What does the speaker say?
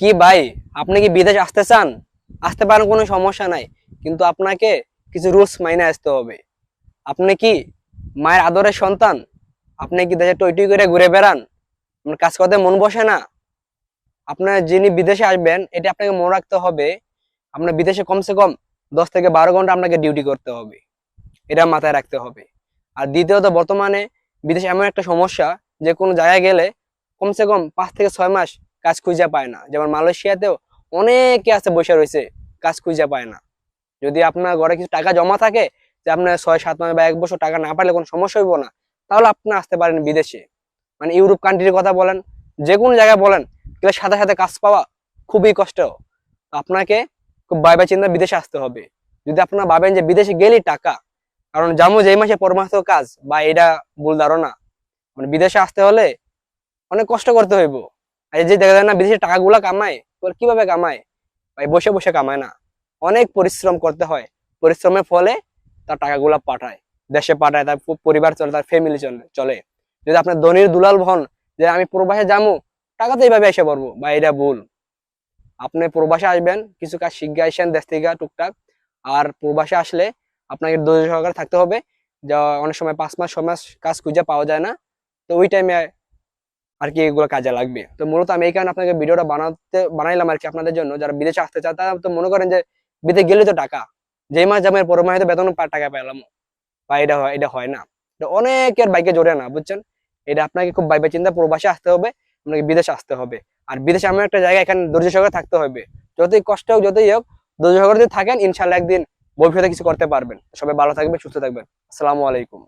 কি ভাই, আপনি কি বিদেশ আসতে চান? আসতে পারেন, কোনো সমস্যা নাই। কিন্তু আপনাকে কিছু রুলস মাইনে আসতে হবে। আপনি কি মায়ের আদরের সন্তান? আপনি কি দেশে টই করে ঘুরে বেড়ান? আপনার কাজ করতে মন বসে না? আপনার যিনি বিদেশে আসবেন, এটা আপনাকে মনে রাখতে হবে, আপনার বিদেশে কমসে কম দশ থেকে বারো ঘণ্টা আপনাকে ডিউটি করতে হবে। এটা মাথায় রাখতে হবে। আর দ্বিতীয়ত, বর্তমানে বিদেশে এমন একটা সমস্যা, যে কোনো জায়গায় গেলে কমসে কম পাঁচ থেকে ছয় মাস কাজ খুঁজে পায় না। যেমন মালয়েশিয়াতেও অনেকে আছে বসে রয়েছে, কাজ খুঁজে পায় না। যদি আপনার ঘরে কিছু টাকা জমা থাকে, যে আপনার ছয়, সাত মাস বা এক বছর টাকা না পারলে কোনো সমস্যা হইব না, তাহলে আপনি আসতে পারেন বিদেশে। মানে ইউরোপ কান্ট্রির কথা বলেন, যে কোনো জায়গায় বলেন কিন্তু সাথে সাথে কাজ পাওয়া খুবই কষ্ট। আপনাকে খুব ভাইবা চিন্তা বিদেশে আসতে হবে। যদি আপনারা ভাবেন যে বিদেশে গেলেই টাকা, কারণ জামু যে মাসে পরমাস কাজ, বা এটা ভুল ধারণা। মানে বিদেশে আসতে হলে অনেক কষ্ট করতে হইব। যে দেখা যায় না, বিদেশে টাকাগুলো কামায় কীভাবে কামায়? ভাই, বসে বসে কামায় না। অনেক পরিশ্রম করতে হয়। পরিশ্রমের ফলে তার টাকাগুলো পাঠায়। দেশে পাঠায়, তার পরিবার চলে, তার ফ্যামিলি চলে চলে। যদি আপনার ধনির দুলাল হন যে, আমি প্রবাসে যাব টাকা তো এইভাবে এসে পড়ব। বা এটা ভুল। আপনি প্রবাসে আসবেন, কিছু কাজ শিখে আসেন, দেশ থেকে টুকটাক। আর প্রবাসে আসলে আপনাকে ধৈর্য সহকারে থাকতে হবে। যা, অনেক সময় পাঁচ মাস ছ মাস কাজ খুঁজে পাওয়া যায় না। তো ওই টাইমে আর কি এগুলো কাজে লাগবে। তো মূলত আমি এই কারণে আপনাকে ভিডিওটা বানাতে, বানাইলাম আর কি আপনাদের জন্য। যারা বিদেশে আসতে চায়, তারা তো মনে করেন যে বিদেশে গেলে তো টাকা। যেই মাস যাবেন পরের মাসে বেতন টাকা পেলাম। বা এটা হয় এটা হয় না। অনেকের বাইকে জড়ে না, বুঝছেন? এটা আপনাকে খুব বাইবে চিন্তা, প্রবাসে আসতে হবে, আপনাকে বিদেশে আসতে হবে। আর বিদেশে এমন একটা জায়গা, এখানে ধৈর্য সহকারে থাকতে হবে। যতই কষ্ট হোক, যতই হোক, ধৈর্য সহকারে যদি থাকেন ইনশাল্লাহ একদিন ভবিষ্যতে কিছু করতে পারবেন। সবাই ভালো থাকবেন, সুস্থ থাকবেন। আসসালামু আলাইকুম।